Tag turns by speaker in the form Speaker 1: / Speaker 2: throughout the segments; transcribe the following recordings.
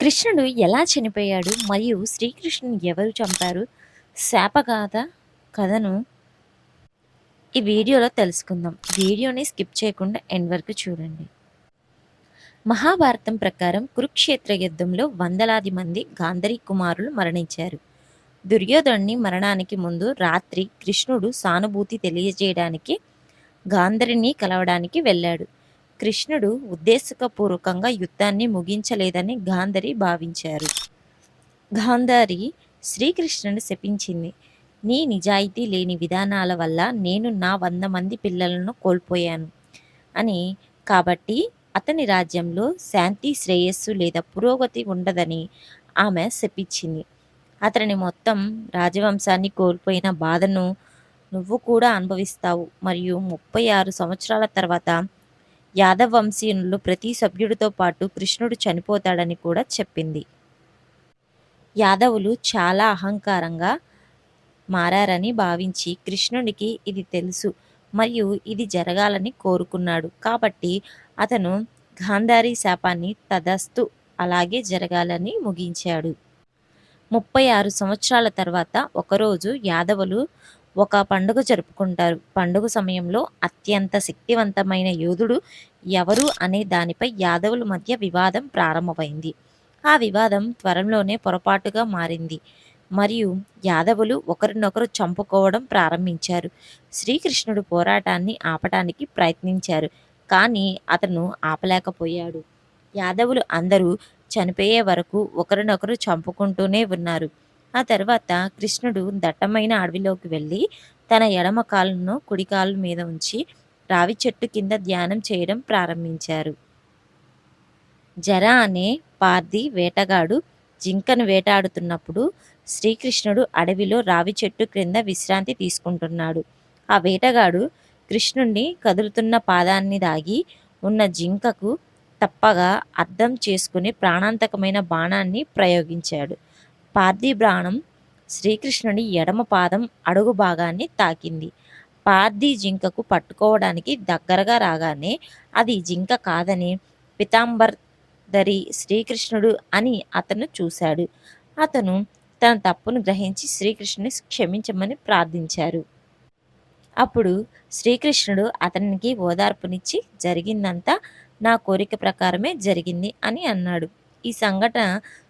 Speaker 1: కృష్ణుడు ఎలా చనిపోయాడు మరియు శ్రీకృష్ణుని ఎవరు చంపారు? శాపగాథ కథను ఈ వీడియోలో తెలుసుకుందాం. వీడియోని స్కిప్ చేయకుండా ఎండ్ వరకు చూడండి. మహాభారతం ప్రకారం కురుక్షేత్ర యుద్ధంలో వందలాది మంది గాంధరీ కుమారులు మరణించారు. దుర్యోధనుని మరణానికి ముందు రాత్రి కృష్ణుడు సానుభూతి తెలియజేయడానికి గాంధరిని కలవడానికి వెళ్ళాడు. కృష్ణుడు ఉద్దేశపూర్వకంగా యుద్ధాన్ని ముగించలేదని గాంధరి భావించారు. గాంధారి శ్రీకృష్ణుని శపించింది. నీ నిజాయితీ లేని విధానాల వల్ల నేను నా వంద మంది పిల్లలను కోల్పోయాను అని. కాబట్టి అతని రాజ్యంలో శాంతి శ్రేయస్సు లేదా పురోగతి ఉండదని ఆమె శపించింది. అతని మొత్తం రాజవంశాన్ని కోల్పోయిన బాధను నువ్వు కూడా అనుభవిస్తావు. మరియు ముప్పై ఆరు సంవత్సరాల తర్వాత యాదవ్ వంశీయులు ప్రతి సభ్యుడితో పాటు కృష్ణుడు చనిపోతాడని కూడా చెప్పింది. యాదవులు చాలా అహంకారంగా మారారని భావించి కృష్ణుడికి ఇది తెలుసు మరియు ఇది జరగాలని కోరుకున్నాడు. కాబట్టి అతను గాంధారీ శాపాన్ని తదస్తు అలాగే జరగాలని ముగించాడు. ముప్పై ఆరు సంవత్సరాల తర్వాత ఒకరోజు యాదవులు ఒక పండుగ జరుపుకుంటారు. పండుగ సమయంలో అత్యంత శక్తివంతమైన యోధుడు ఎవరు అనే దానిపై యాదవుల మధ్య వివాదం ప్రారంభమైంది. ఆ వివాదం త్వరలోనే పొరపాటుగా మారింది. మరియు యాదవులు ఒకరినొకరు చంపుకోవడం ప్రారంభించారు. శ్రీకృష్ణుడు పోరాటాన్ని ఆపటానికి ప్రయత్నించారు కానీ అతను ఆపలేకపోయాడు. యాదవులు అందరూ చనిపోయే వరకు ఒకరినొకరు చంపుకుంటూనే ఉన్నారు. ఆ తర్వాత కృష్ణుడు దట్టమైన అడవిలోకి వెళ్ళి తన ఎడమ కాలును కుడి కాలు మీద ఉంచి రావి చెట్టు కింద ధ్యానం చేయడం ప్రారంభించారు. జర అనే పార్ది వేటగాడు జింకను వేటాడుతున్నప్పుడు శ్రీకృష్ణుడు అడవిలో రావి చెట్టు క్రింద విశ్రాంతి తీసుకుంటున్నాడు. ఆ వేటగాడు కృష్ణుణ్ణి కదులుతున్న పాదాన్ని దాగి ఉన్న జింకకు తప్పగా అర్థం చేసుకుని ప్రాణాంతకమైన బాణాన్ని ప్రయోగించాడు. పార్థిబ్రాణం శ్రీకృష్ణుని ఎడమ పాదం అడుగు భాగాన్ని తాకింది. పార్థి జింకకు పట్టుకోవడానికి దగ్గరగా రాగానే అది జింక కాదని పితాంబర్ధరి శ్రీకృష్ణుడు అని అతను చూశాడు. అతను తన తప్పును గ్రహించి శ్రీకృష్ణుని క్షమించమని ప్రార్థించారు. అప్పుడు శ్రీకృష్ణుడు అతనికి ఓదార్పునిచ్చి జరిగిందంతా నా కోరిక ప్రకారమే జరిగింది అని అన్నాడు. ఈ సంఘటన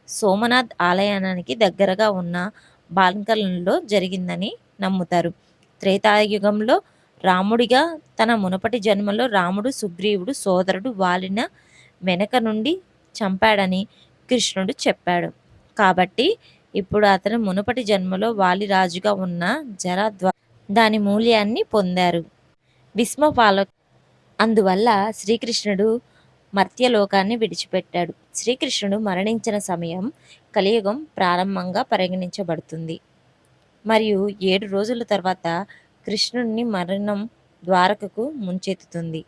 Speaker 1: సోమనాథ్ ఆలయానికి దగ్గరగా ఉన్న బాల్కలంలో జరిగిందని నమ్ముతారు. త్రేతాయుగంలో రాముడిగా తన మునపటి జన్మలో రాముడు సుగ్రీవుడు సోదరుడు వాలిన వెనక నుండి చంపాడని కృష్ణుడు చెప్పాడు. కాబట్టి ఇప్పుడు అతను మునుపటి జన్మలో వాలిరాజుగా ఉన్న జరాద్వా దాని మూల్యాన్ని పొందారు. విస్మపాల అందువల్ల శ్రీకృష్ణుడు మర్త్యలోకాన్ని విడిచిపెట్టాడు. శ్రీకృష్ణుడు మరణించిన సమయం కలియుగం ప్రారంభంగా పరిగణించబడుతుంది. మరియు ఏడు రోజుల తర్వాత కృష్ణుడిని మరణం ద్వారకకు ముంచెత్తుతుంది.